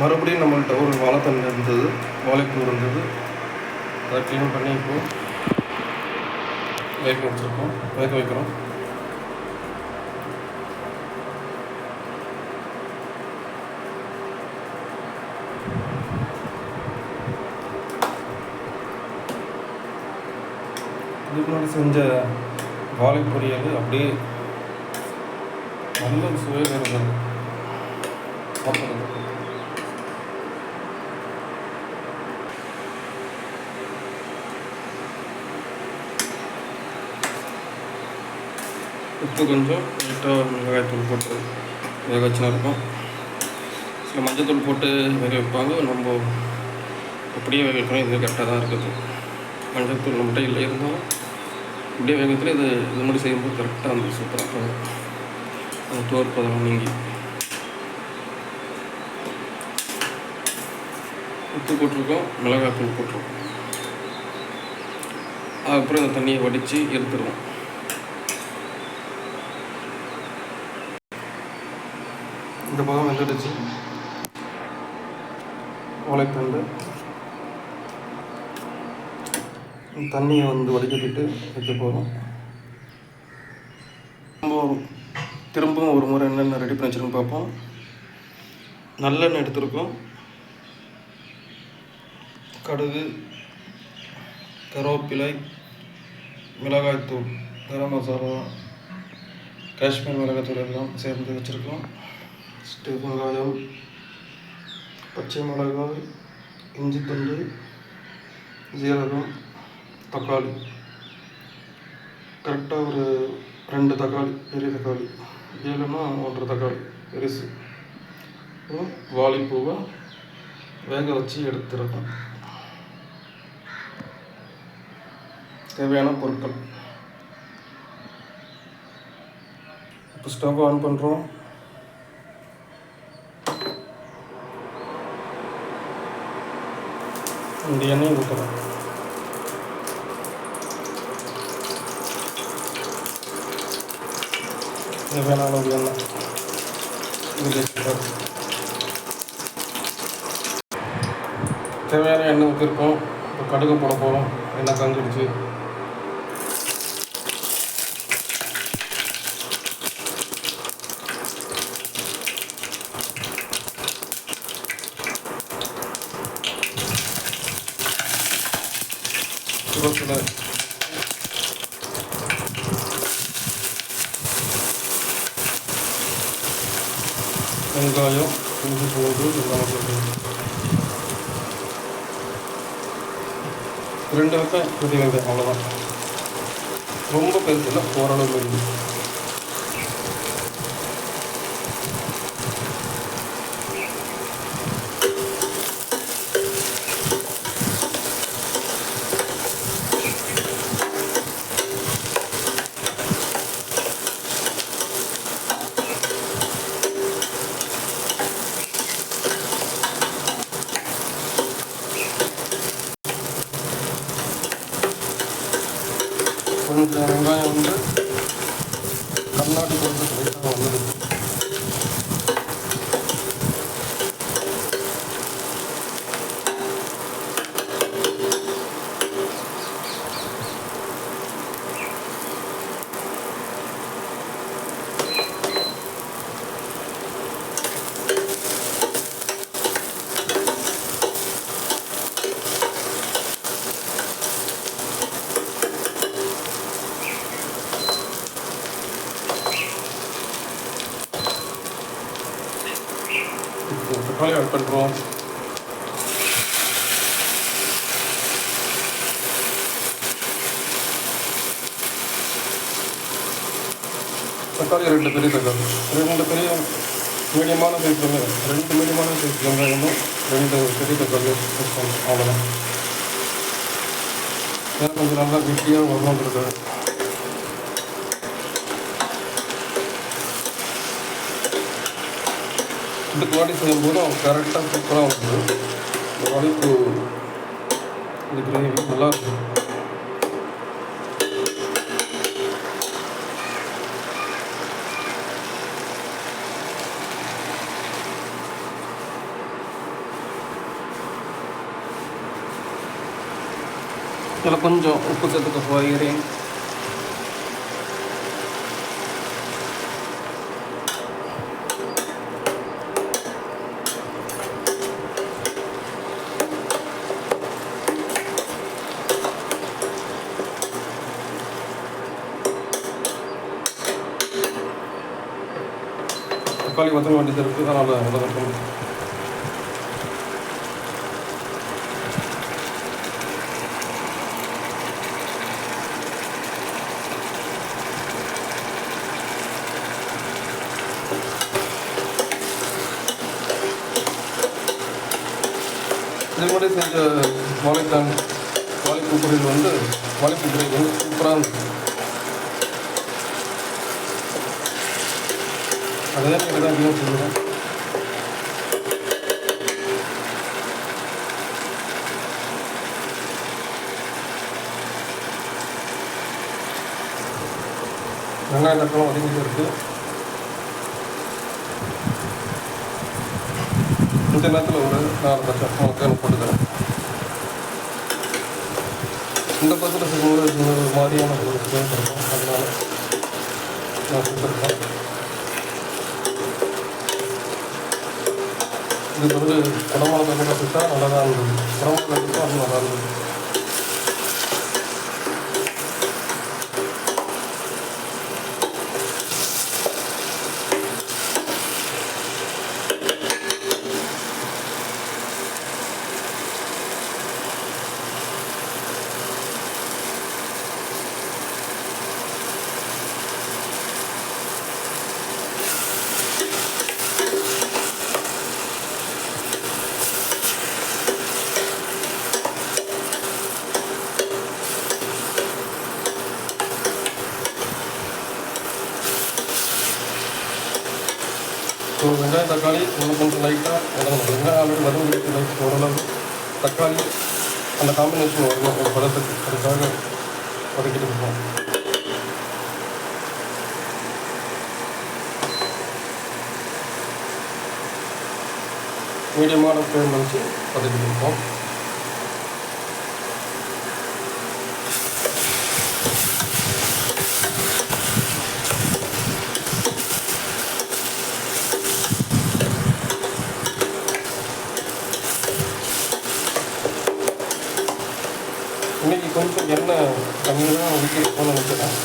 மறுபடியும் நம்மள்கிட்ட ஒரு வாழைத்தண்டு இருந்தது வாழைப்பூ இருந்தது. அதை க்ளீன் பண்ணி இப்போ வேக வச்சுருக்கோம். வேக வைக்கிறோம். இதுக்கு முன்னாடி செஞ்ச வாழை பொரியல் அப்படியே நல்ல சுவையில் இருந்தது. சாப்பிட்றது உப்பு கொஞ்சம் லைட்டாக மிளகாய்த்தூள் போட்டு வேக வச்சுனா இருக்கும் சில மஞ்சத்தூள் போட்டு வேக வைப்பாங்க நம்ம அப்படியே வேக வைக்கணும் இது கரெக்டாக தான் இருக்குது மஞ்சத்தூள் நம்மகிட்ட இல்லை இருந்தாலும் இப்படியே வேகத்தில் இது இது மாதிரி செய்யும்போது கரெக்டாக வந்து சூப்பராக இருக்கும் அந்த தோற்பதெல்லாம் நீங்கி உப்பு போட்டிருக்கோம் மிளகாய் தூள் போட்டிருக்கோம் அதுக்கப்புறம் இந்த தண்ணியை வடித்து எடுத்துருவோம் இந்த பதம் வெந்துடுச்சு. உழைத்தண்டு தண்ணியை வந்து வடிகட்டிட்டு வைக்க போகிறோம் திரும்பவும் திரும்பவும் ஒரு முறை என்னென்ன ரெடி பண்ணி வச்சுருக்கோம் பார்ப்போம். நல்லெண்ணெய் எடுத்திருக்கோம். கடுகு கருவேப்பிலை மிளகாய்த்தூள் கரம் மசாலா காஷ்மீர் மிளகாய்த்தூள் எல்லாம் சேர்ந்து வச்சுருக்கோம். ஃபஸ்ட்டு வெங்காயம் பச்சை மிளகாய் இஞ்சி துண்டு ஜீரகம் தக்காளி. கரெக்டாக ஒரு ரெண்டு தக்காளி பெரிய தக்காளி. ஏழுன்னா ஒன்றரை தக்காளி பெருசு வாழைப்பூவை வேக வச்சு எடுத்துருக்கோம் தேவையான பொருட்கள். இப்போ ஸ்டவ் ஆன் பண்ணுறோம் இந்த எண்ணெயும் ஊற்றுறோம் தேவையான அளவு எண்ணெய். தேவையான எண்ணெய் ஊற்றிருக்கோம் இப்போ கடுகு போட போகிறோம் எண்ணெய் கஞ்சிடுச்சு. சுரத்தில் வெங்காயம் இஞ்சி பூண்டு எல்லாம் போட்டு ரெண்டு வெங்காயம் பெரிய வெங்காயம் அவ்வளோதான் ரொம்ப பெருசு இல்லை ஓரளவு பெரிய கொஞ்சம் வெங்காயம் வந்து கண்ணாடி போட்டு லைட்டாக வந்துடுது இப்போ தக்காளி ஆட் பண்ணுறோம் தக்காளி ரெண்டு பெரிய தக்காளி. ரெண்டு பெரிய மீடியமான சைஸ் வெங்காயம் ரெண்டு மீடியமான சைஸ் வெங்காயமும் ரெண்டு பெரிய தக்காளி யூஸ் பண்ணணும் அவ்வளோதான் ஏன்னா கொஞ்சம் நல்லா கெட்டியாக வரணுன்றது இந்த குவாலிட்டி செய்யும்போது அவங்க கரெக்டாக சூப்பராக வருது இந்த குவாலிட்டி இந்த கிரேவி நல்லாயிருக்கும் இதில் கொஞ்சம் உப்பு சேர்த்துக்க போகிறேன். தக்காளி வதங்க வேண்டியது இருக்குது அதனால் வதங்க இதுக்கு மாதிரி செஞ்ச வாழைத்தான் வாழைப்பூ வந்து வாழைப்பூ வந்து சூப்பராக இருந்துச்சு அதே மாதிரி சொல்லுவேன் வெங்காயம் தக்காளம் வதங்கிட்டு இந்த நேரத்தில் ஒரு நாலு பச்சை மிளகாய் போட்டுக்கிறேன். இந்த பக்கத்தில் செய்யும்போது ஒரு மாதிரியான ஒரு இருக்கும் அதனால நான் கொடுத்துருக்கேன் இதுக்கு வந்து குடமிளகா கூட சுட்டா நல்லா தான் இருந்தது. குடமிளகா சுட்டா அது நல்லா இருந்தது ஸோ வெங்காயம் தக்காளி இன்னும் கொஞ்சம் லைட்டாக வதங்கணும் வெங்காயம் ஆல்ரெடி வதங்கிட்டு லைட் ஓரளவு தக்காளி அந்த காம்பினேஷன் வரணும் ஒரு பதத்துக்கு அதுக்காக வதக்கிட்டு இருக்கோம். மீடியமான ஃப்ளேம் வச்சு வதக்கிட்டு இருக்கோம் இன்னைக்கு கொஞ்சம் எண்ணெய் கம்மியாக ஊற்றிருக்கோம்னு நினைக்கிறேன்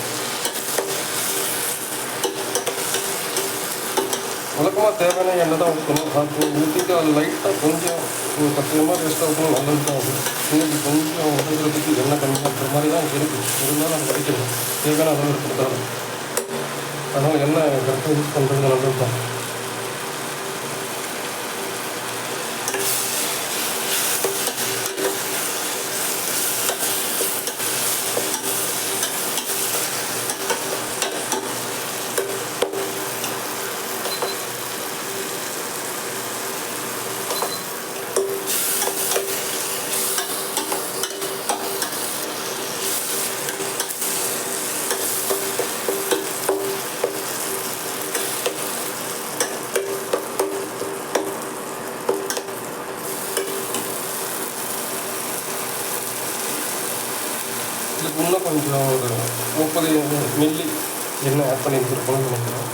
வழக்கமாக தேவையான எண்ணெய் தான் ஊற்றணும் அது ஊற்றிட்டு அது லைட்டாக கொஞ்சம் ஒரு பத்து எம்எல் ரெஸ்ட் ஆகணும் நல்லது தான் இன்னைக்கு கொஞ்சம் உதவுறதுக்கு எண்ணெய் கம்மியாக இருக்கிற மாதிரி தான் இருக்குது இருந்தாலும் அது கிடைக்கணும் தேவையான அளவு கொடுத்தாலும் அதனால் என்ன கரெக்டாக யூஸ் பண்ணுறது நல்லது தான் இதுக்கு இன்னும் கொஞ்சம் ஒரு முப்பது மில்லி எண்ணெய் ஆட் பண்ணி இருந்திருக்கணும்னு நினைக்கிறேன்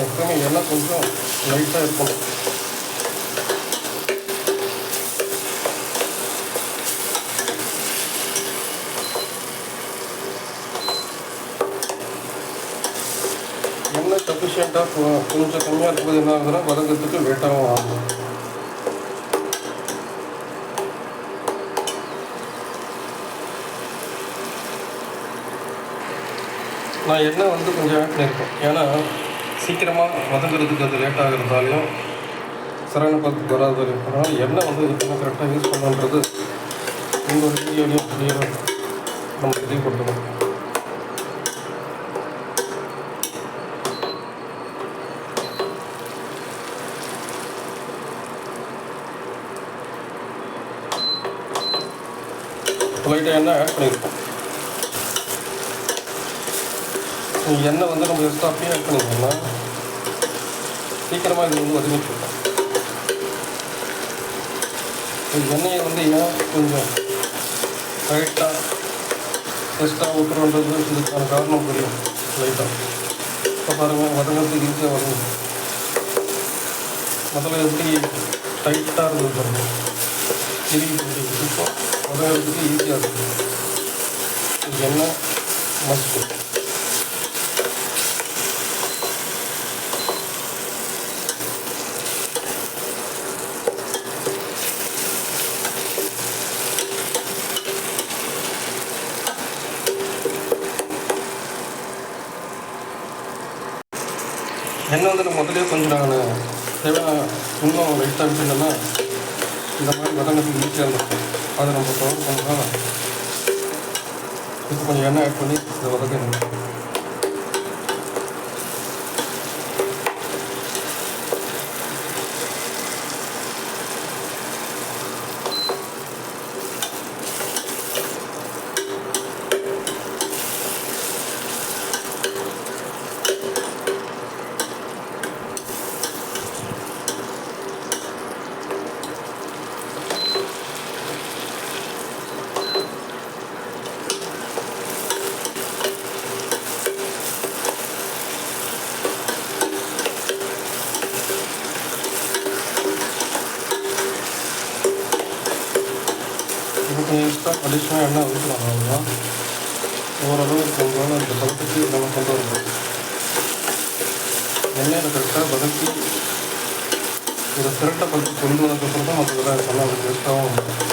எப்பவுமே எண்ணெய் கொஞ்சம் லைட்டாக இருக்கணும். எண்ணெய் சஃபிஷியண்ட்டாக கொஞ்சம் கம்மியாக இருக்கும்போது என்ன ஆகுதுன்னா வதங்கிறதுக்கு வேட்டாகவும் ஆகும். நான் எண்ணெய் வந்து கொஞ்சம் ஆட் பண்ணியிருக்கேன் ஏன்னா சீக்கிரமாக வதங்குறதுக்கு அது லேட் ஆகிறதாலையும் சரண பத்துக்கு வராதாலையும் அதனால் எண்ணெய் வந்து நம்ம கரெக்டாக யூஸ் பண்ணுன்றது இந்த ஒரு வீடியோலையும் வீடியோ நம்ம தெரியப்படுத்தணும் லைட்டாக எண்ணெய் ஆட் பண்ணியிருக்கோம் இந்த எண்ணெய் வந்து நம்ம எக்ஸ்ட்ரா அப்படியே ஆட் பண்ணிக்கோங்க சீக்கிரமாக இது வந்து வதங்கிட்டு இந்த எண்ணெயை வந்து ஏன் கொஞ்சம் லைட்டாக எக்ஸ்ட்ரா ஊற்றுறோன்றது இதுக்கான காரணம் புரியும். லைட்டாக இப்போ பாருங்கள் வதங்கிறதுக்கு ஈஸியாக வதங்கும் முதல்ல எப்படி டைட்டாக இருந்தது பாருங்கள் திரும்பி இப்போ வதங்கிறதுக்கு ஈஸியாக இருக்குது இது எண்ணெய் மஸ்ட்டு எண்ணெய் வந்து முதலே கொஞ்சம் நான் தேவையான இன்னும் லைட்டாக விட்டுட்டேன்னா இந்த மாதிரி வதங்கிறதுக்கு ஈஸியாக இருந்துச்சு அதை நம்ம தொடர்பு பண்ணலாம் இப்போ கொஞ்சம் எண்ணெய் ஆட் பண்ணி இதை வதக்கணும் இது கொஞ்சம் எக்ஸ்ட்ரா அடிஷ்னலாக எண்ணெய் ஊற்றலாம் அவ்வளோதான் ஓரளவு கொஞ்சம் இந்த பழத்துக்கு நம்ம கொண்டு வரணும் எண்ணெயில் கரெக்டாக வதக்கி ஒரு திரட்ட பழுத்து கொண்டு வந்ததுக்கப்புறம் தான் மற்றதெல்லாம் இது பண்ணால் அது டேஸ்ட்டாகவும் இருக்கும்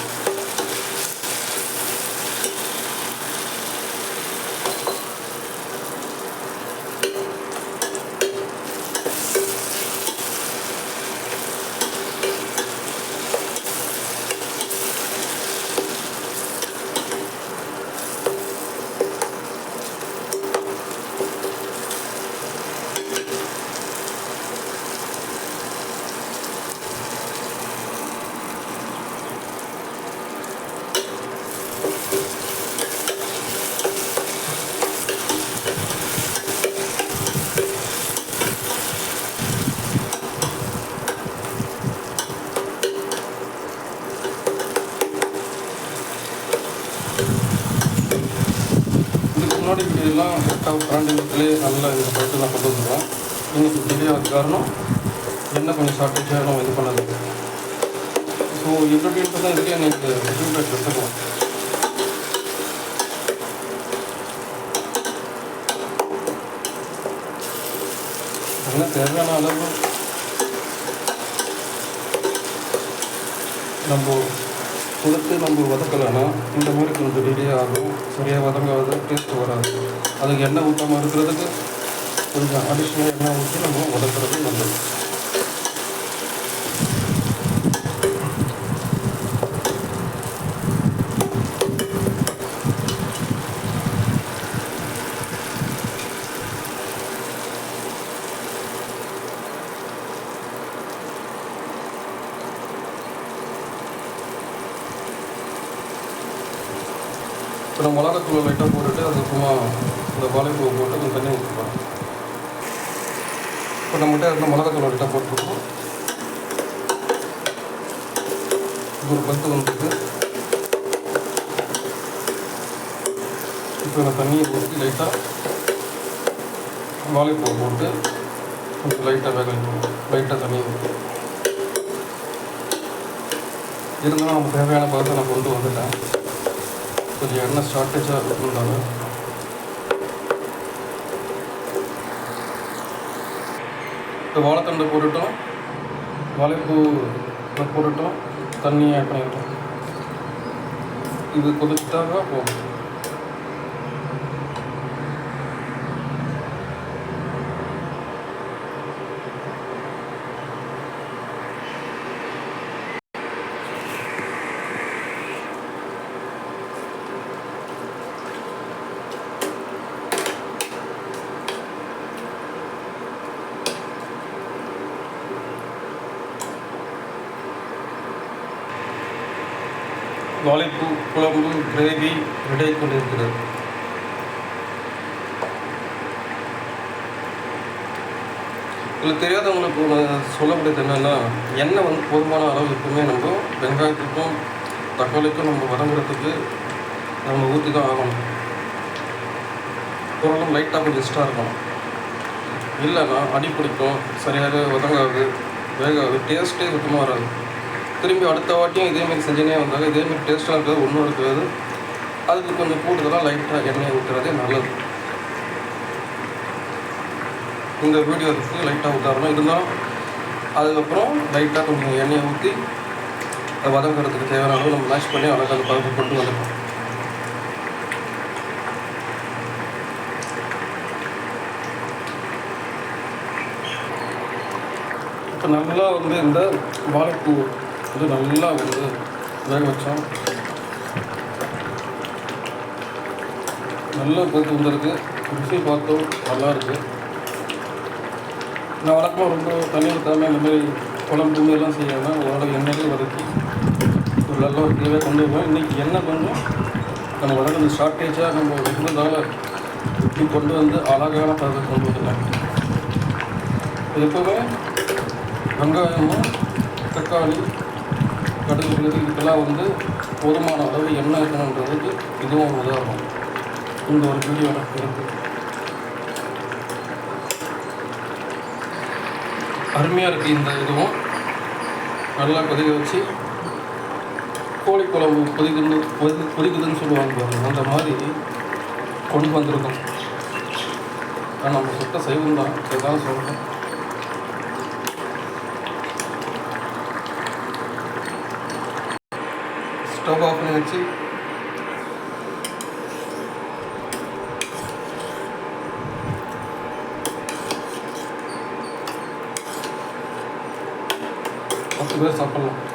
இதுக்கு முன்னாடி வீடியோலாம் கரெக்டாக பன்னெண்டு நிமிஷத்துலேயே நல்லா இந்த பழத்தை நான் கொண்டு வந்துடுவோம் இன்னைக்கு டிலே ஆகுது காரணம் என்ன கொஞ்சம் ஷார்ட்டேஜாக நம்ம இது பண்ணது? ஸோ எப்படின்ட்டு தான் இதுக்கே எனக்கு ஃபீட்பேக் எடுத்துக்கலாம் என்ன தேவையான அளவு? நம்ம கொடுத்து நம்ம வதக்கலைன்னா இந்த மாதிரி கொஞ்சம் டிலே ஆகும். சரியாக வதங்காது டேஸ்ட் வராது. அதுக்கு எண்ணெய் ஊற்றாமல் இருக்கிறதுக்கு கொஞ்சம் அடிஷ்னல் எண்ணெய் ஊற்றி நம்ம உடக்கிறது நல்லது. இப்போ நம்ம மிளகாத்தூள் லைட்டாக போட்டுட்டு அதுக்கப்புறமா இந்த வாழைப்பூவை போட்டு கொஞ்சம் தண்ணி ஊற்றுப்பாங்க இப்போ நம்மகிட்ட இருந்த மிளகாத்தூள் லைட்டாக போட்டுருக்கோம். இது ஒரு பத்து வந்துருக்கு. இப்போ நான் தண்ணியை ஊற்றி லைட்டாக வாழைப்பூவை போட்டு கொஞ்சம் லைட்டாக வேக வைக்கணும். லைட்டாக தண்ணி ஊற்றி இருந்தாலும் நமக்கு தேவையான பதத்தை நான் கொண்டு வந்துட்டேன் கொஞ்சம் எண்ணெய் ஷார்ட்டேஜாக இருந்தாலும் வாழைத்தண்டை போட்டுட்டோம். வாழைப்பூ போட்டுட்டோம். தண்ணியை ஆட் இது கொதிச்சிட்டாக போகும் வாழைப்பூ குழம்பு கிரேவி ரெடி கொண்டிருக்கிறது. இதில் தெரியாதவங்களுக்கு நான் சொல்லக்கூடியது என்னென்னா எண்ணெய் வந்து போதுமான அளவு எப்பவுமே நம்ம வெங்காயத்துக்கும் தக்காளிக்கும் நம்ம வதங்குறதுக்கு நம்ம ஊற்றி தான் ஆகணும். ஓரளவு லைட்டாக கொஞ்சம் எக்ஸ்ட்ரா இருக்கணும். இல்லைன்னா அடி பிடிக்கும் சரியாக வதங்காது வேகாது டேஸ்ட்டே சுத்தமாக வராது திரும்பி அடுத்த வாட்டியும் இதேமாரி செஞ்சுனே வந்தாங்க இதேமாரி டேஸ்ட்டாக இருக்கிறது ஒன்றும் இருக்காது அதுக்கு கொஞ்சம் கூடுதலாக லைட்டாக எண்ணெய் ஊற்றுறதே நல்லது. இந்த வீடியோவுக்கு லைட்டாக ஊற்றாரணும் இருந்தாலும் அதுக்கப்புறம் லைட்டாக கொஞ்சம் எண்ணெயை ஊற்றி அதை வதங்கிறதுக்கு தேவையான அளவு நம்ம மேஷ் பண்ணி அழகாக அந்த பருப்பு கொண்டு வந்துடணும் இப்போ நல்லா வந்து இந்த வாழைப்பூ இது நல்லா வந்து வேக வச்சோம். நல்லா கொதித்து வந்திருக்கு. ருசி பார்த்தோம் நல்லா இருக்குது நான் வழக்கமாக ரொம்ப தண்ணி ஊற்றாமல் இந்த மாதிரி குழம்பு எல்லாம் செய்யாமல் ஓரளவு எண்ணெயிலே வதக்கி ஒரு நல்ல ஒரு தீவை கொண்டு வருவோம் இன்றைக்கி எண்ணெய் கொஞ்சம் நம்ம வளர்ந்து ஷார்ட்டேஜாக நம்ம இருந்ததால் இப்படி கொண்டு வந்து அழகான பதத்தை கொண்டு வந்துட்டேன். எப்போவுமே வெங்காயமும் தக்காளி கடுகு மிளகு இதுக்கெல்லாம் வந்து போதுமான அளவு எண்ணெய் இருக்கணுன்றதுக்கு இதுவும் உதாரணம். இந்த ஒரு வீடியோவில் இருக்குது அருமையாக இருக்குது இந்த இதுவும். நல்லா கொதிக்க வச்சு கோழி குழம்பு கொதிக்குது கொதி கொதிக்குதுன்னு சொல்லுவாங்க பாருங்கள் அந்த மாதிரி கொண்டு வந்திருக்கோம். ஆனால் நம்ம சுத்த சைவம் தான் இதுதான் சொல்கிறேன் ஸ்டவ் ஆஃப் பண்ணி வச்சு. பத்து பேர் சாப்பிட்லாம்.